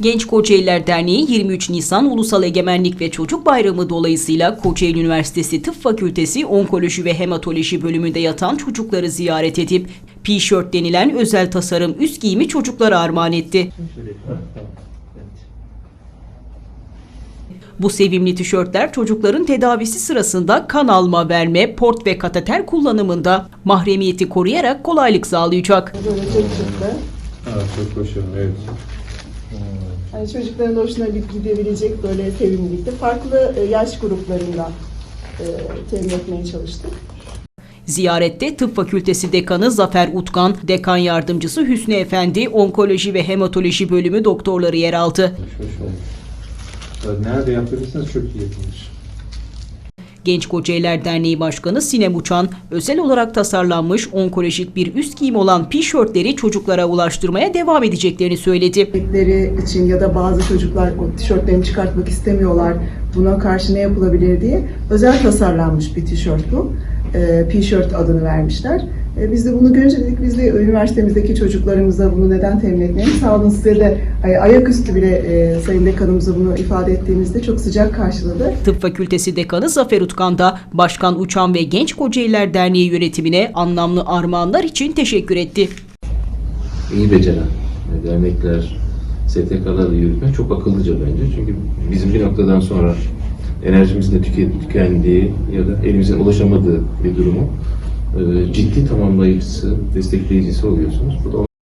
Genç Kocaeliler Derneği 23 Nisan Ulusal Egemenlik ve Çocuk Bayramı dolayısıyla Kocaeli Üniversitesi Tıp Fakültesi Onkoloji ve Hematoloji bölümünde yatan çocukları ziyaret edip P-shirt denilen özel tasarım üst giyimi çocuklara armağan etti. Bu sevimli tişörtler çocukların tedavisi sırasında kan alma, verme, port ve kateter kullanımında mahremiyeti koruyarak kolaylık sağlayacak. Böyle çok başarılı, evet. Hani çocukların hoşuna gidebilecek böyle sevimlilikte farklı e, yaş gruplarında e, temin etmeye çalıştık. Ziyarette Tıp Fakültesi Dekanı Zafer Utkan, Dekan Yardımcısı Hüsnü Efendi, Onkoloji ve Hematoloji Bölümü doktorları yer aldı. Hoş, hoş olmuş. Nerede yaptırırsanız çok iyi yapılmış. Genç Kocaeliler Derneği Başkanı Sinem Uçan, özel olarak tasarlanmış onkolojik bir üst giyim olan tişörtleri çocuklara ulaştırmaya devam edeceklerini söyledi. İçin ya da bazı çocuklar tişörtlerini çıkartmak istemiyorlar. Buna karşı ne yapılabilir diye özel tasarlanmış bir tişört bu. E, P-shirt adını vermişler. E, biz de bunu görünce dedik biz de üniversitemizdeki çocuklarımıza bunu neden temin etmeyelim. Sağ olun size de ay- ayaküstü bile e, Sayın Dekanımıza bunu ifade ettiğimizde çok sıcak karşıladı. Tıp Fakültesi Dekanı Zafer Utkan da Başkan Uçan ve Genç Kocaeliler Derneği yönetimine anlamlı armağanlar için teşekkür etti. iyi beceren e, dernekler, STK'larla yürütmek çok akıllıca bence. Çünkü bizim bir noktadan sonra enerjimizin de tüke- tükendiği ya da elimizin ulaşamadığı bir durumu ciddi tamamlayıcısı, destekleyicisi oluyorsunuz. Bu da